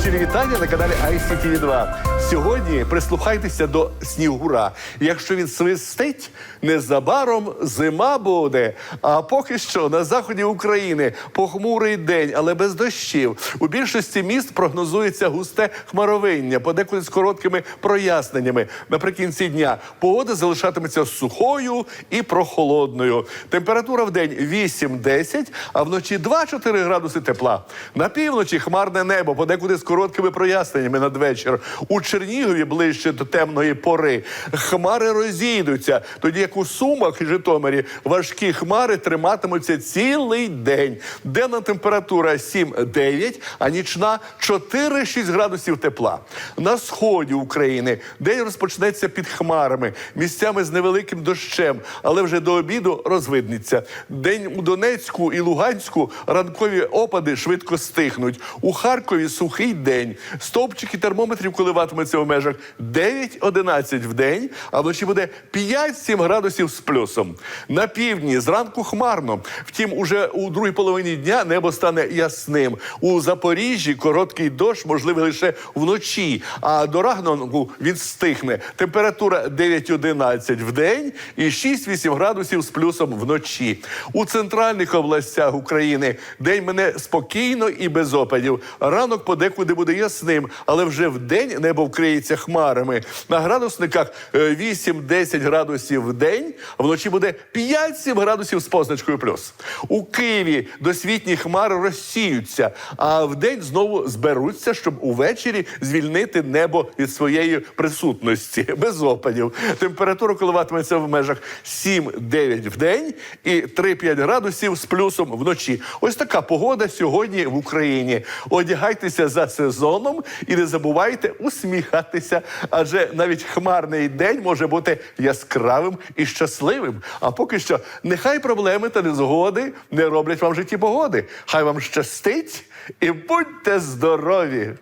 Щирі вітання на каналі ICTV 2 Сьогодні прислухайтеся до снігура. Якщо він свистить, незабаром зима буде. А поки що на заході України похмурий день, але без дощів. У більшості міст прогнозується густе хмаровиння, подекуди з короткими проясненнями. Наприкінці дня погода залишатиметься сухою і прохолодною. Температура в день 8-10, а вночі 2-4 градуси тепла. На півночі хмарне небо, подекуди з короткими проясненнями надвечір. У Чернігові ближче до темної пори. Хмари розійдуться, тоді як у Сумах і Житомирі важкі хмари триматимуться цілий день. Денна температура 7-9, а нічна 4-6 градусів тепла. На сході України день розпочнеться під хмарами, місцями з невеликим дощем, але вже до обіду розвиднеться. День у Донецьку і Луганську ранкові опади швидко стихнуть. У Харкові сухий день. Стовпчики термометрів коливатимуться в межах 9-11 в день, а вночі буде 5-7 градусів з плюсом. На півдні зранку хмарно. Втім, уже у другій половині дня небо стане ясним. У Запоріжжі короткий дощ можливий лише вночі, а до ранку він стихне. Температура 9-11 в день і 6-8 градусів з плюсом вночі. У центральних областях України день мене спокійно і без опадів. Ранок подекуди буде ясним, але вже в день небо вкриється хмарами. На градусниках е, 8-10 градусів в день, а вночі буде 5-7 градусів з позначкою плюс. У Києві досвітні хмари розсіються, а в день знову зберуться, щоб увечері звільнити небо від своєї присутності без опадів. Температура коливатиметься в межах 7-9 в день і 3-5 градусів з плюсом вночі. Ось така погода сьогодні в Україні. Одягайтеся за сезоном і не забувайте усміхатися, адже навіть хмарний день може бути яскравим і щасливим. А поки що, нехай проблеми та незгоди не роблять вам в житті погоди. Хай вам щастить і будьте здорові!